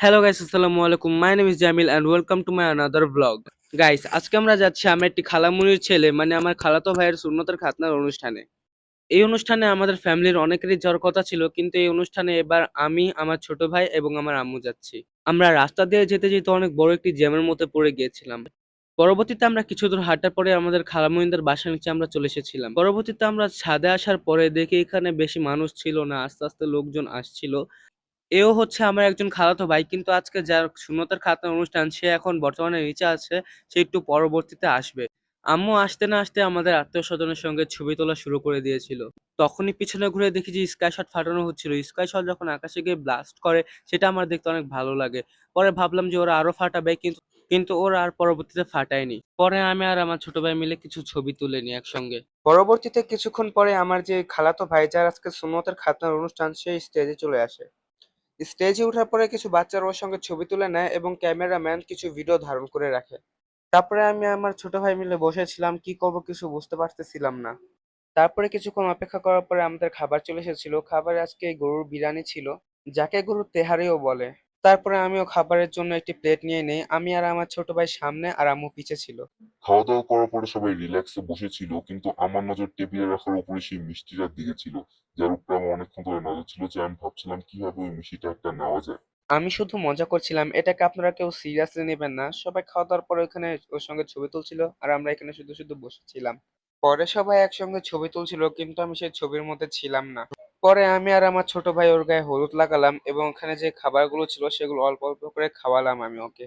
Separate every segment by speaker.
Speaker 1: Hello guys আসসালামু আলাইকুম। My name is Jamil and welcome to my another blog guys আজকে আমরা যাচ্ছি আমার একটি খালামুনির ছেলে মানে আমার খালাতো ভাইয়ের সুন্নতের খাতনার অনুষ্ঠানে। এই অনুষ্ঠানে আমাদের ফ্যামিলির অনেকেরই যাওয়ার কথা ছিল, কিন্তু এই অনুষ্ঠানে এবার আমি, আমার ছোট ভাই এবং আমার আম্মু যাচ্ছি। আমরা রাস্তা দিয়ে যেতে যেতে অনেক বড় একটি জ্যামের মধ্যে পড়ে গিয়েছিলাম। পরবর্তীতে আমরা কিছু দূর হাঁটার পরে আমাদের খালামুনিদের বাসার নিচে আমরা চলে এসেছিলাম। পরবর্তীতে আমরা ছাদে আসার পরে দেখি এখানে বেশি মানুষ ছিল না, আস্তে আস্তে লোকজন আসছিল। এও হচ্ছে আমার একজন খালাতো ভাই, কিন্তু আজকে যার সুন্নতের খাতনার অনুষ্ঠান, সে এখন বর্তমানে নিচে আছে, সে একটু পরবর্তীতে আসবে। আম্মু আসতে না আসতে আমাদের আত্মীয় স্বজনের সঙ্গে ছবি তোলা শুরু করে দিয়েছিল। তখনই পিছনে ঘুরে দেখি যে স্কাই শট ফাটানো হচ্ছিল। স্কাই শট যখন আকাশে গিয়ে ব্লাস্ট করে, সেটা আমার দেখতে অনেক ভালো লাগে। পরে ভাবলাম যে ওরা আরও ফাটাবে, কিন্তু কিন্তু ওরা আর পরবর্তীতে ফাটায়নি। পরে আমি আর আমার ছোট ভাই মিলে কিছু ছবি তুলে নিই একসঙ্গে। পরবর্তীতে কিছুক্ষণ পরে আমার যে খালাতো ভাই, যার আজকে সুন্নতের খাতনার অনুষ্ঠান সেই স্টেজে চলে আসে। স্টেজে ওঠার পরে কিছু বাচ্চারা ওর সঙ্গে ছবি তুলে নেয় এবং ক্যামেরাম্যান কিছু ভিডিও ধারণ করে রাখে। তারপরে আমি আমার ছোট ভাই মিলে বসেছিলাম, কি করব কিছু বুঝতে পারতেছিলাম না। তারপরে কিছুক্ষণ অপেক্ষা করার পরে আমাদের খাবার চলে এসেছিল। খাবার আজকে গরুর বিরিয়ানি ছিল, যাকে গরুর তেহারিও বলে। তারপরে আমিও খাবারের জন্য একটি প্লেট নিয়ে নেই। আমি আর আমার ছোট ভাই সামনে আর আম্মু পিছে ছিল।
Speaker 2: খাওয়া দাওয়া করার পরে সবাই রিল্যাক্সে বসেছিল কিন্তু আমার নজর টেবিলে রাখার উপরে সেই মিষ্টিটার দিকে ছিল যার উপরে আমার অনেকক্ষণ ধরে নজর ছিল যে আমি ভাবছিলাম কীভাবে ওই মিষ্টিটা একটা নেওয়া যায়।
Speaker 1: আমি শুধু মজা করছিলাম এটাকে আপনারা কেউ সিরিয়াসলি নেবেন না। সবাই খাওয়া দাওয়ার পরে ওখানে ওর সঙ্গে ছবি তুলছিল আর আমরা এখানে শুধু শুধু বসেছিলাম। পরে সবাই একসঙ্গে ছবি তুলছিল কিন্তু আমি সেই ছবির মধ্যে ছিলাম না। পরে আমি আর আমার ছোট ভাই ওর গায়ে হলুদ লাগালাম এবং ওখানে যে খাবারগুলো ছিল সেগুলো অল্প অল্প করে খাওয়ালাম আমি ওকে।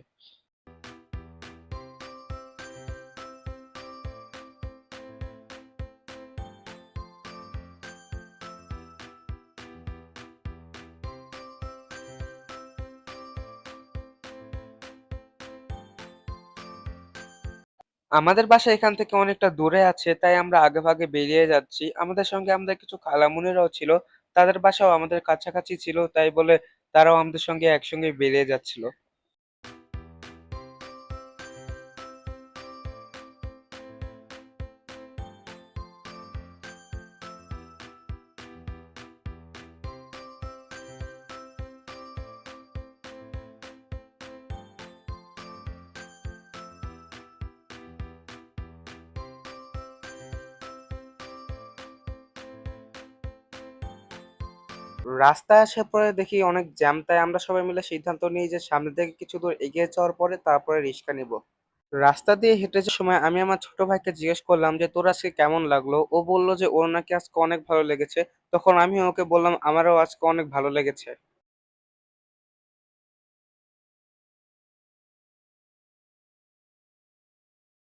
Speaker 1: আমাদের বাসা এখান থেকে অনেকটা দূরে আছে, তাই আমরা আগেভাগে বেরিয়ে যাচ্ছি। আমাদের সঙ্গে আমাদের কিছু খালামুনিরাও ছিল, তাদের বাসাও আমাদের কাছাকাছি ছিল, তাই বলে তারাও আমাদের সঙ্গে একসঙ্গে বেরিয়ে যাচ্ছিল। রাস্তায় আসার পরে দেখি অনেক জ্যাম, তাই আমরা সবাই মিলে সিদ্ধান্ত নিই যে সামনে থেকে কিছু দূর এগিয়ে যাওয়ার পরে তারপরে রিক্সা নিব। রাস্তা দিয়ে হেঁটে যাওয়ার সময় আমি আমার ছোট ভাইকে জিজ্ঞেস করলাম যে, তোর আজকে কেমন লাগল? ও বলল যে, ওর নাকি আজকে অনেক ভালো লেগেছে। তখন আমি ওকে বললাম, আমারও আজকে অনেক ভালো লেগেছে।